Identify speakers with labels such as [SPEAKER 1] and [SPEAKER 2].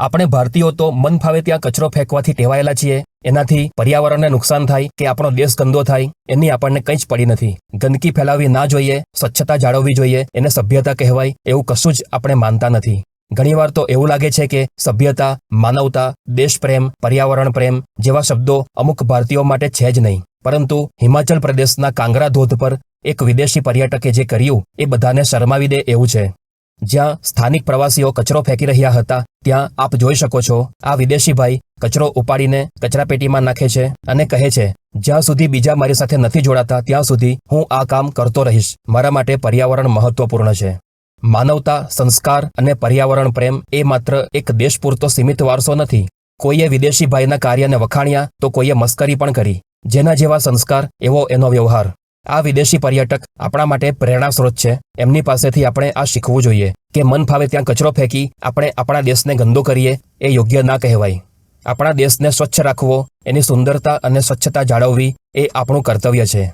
[SPEAKER 1] આપણે ભારતીયો તો મન ફાવે ત્યાં કચરો ફેંકવાથી ટેવાયેલા છીએ. એનાથી પર્યાવરણને નુકસાન થાય કે આપણો દેશ ગંદો થાય, એની આપણને કંઈ જ પડી નથી. ગંદકી ફેલાવવી ના જોઈએ, સ્વચ્છતા જાળવવી જોઈએ, એને સભ્યતા કહેવાય, એવું કશું જ આપણે માનતા નથી. ઘણીવાર તો એવું લાગે છે કે સભ્યતા, માનવતા, દેશપ્રેમ, પર્યાવરણ પ્રેમ જેવા શબ્દો અમુક ભારતીયો માટે છે જ નહીં. પરંતુ હિમાચલ પ્રદેશના કાંગરા ધોધ પર એક વિદેશી પર્યટકે જે કર્યું, એ બધાને શરમાવી દે એવું છે. જ્યાં સ્થાનિક પ્રવાસીઓ કચરો ફેંકી રહ્યા હતા, ત્યાં આપ જોઈ શકો છો, આ વિદેશી ભાઈ કચરો ઉપાડીને કચરાપેટીમાં નાખે છે અને કહે છે, જ્યાં સુધી બીજા મારી સાથે નથી જોડાતા, ત્યાં સુધી હું આ કામ કરતો રહીશ. મારા માટે પર્યાવરણ મહત્વપૂર્ણ છે. માનવતા, સંસ્કાર અને પર્યાવરણ પ્રેમ એ માત્ર એક દેશ પૂરતો સીમિત વારસો નથી. કોઈએ વિદેશી ભાઈના કાર્યને વખાણ્યા તો કોઈએ મસ્કરી પણ કરી. જેના જેવા સંસ્કાર, એવો એનો વ્યવહાર. આ વિદેશી પર્યટક આપણા માટે પ્રેરણા સ્ત્રોત છે. એમની પાસેથી આપણે આ શીખવું જોઈએ કે મન ફાવે ત્યાં કચરો ફેંકી આપણે આપણા દેશને ગંદો કરીએ એ યોગ્ય ના કહેવાય. આપણા દેશને સ્વચ્છ રાખવો, એની સુંદરતા અને સ્વચ્છતા જાળવવી એ આપણું કર્તવ્ય છે.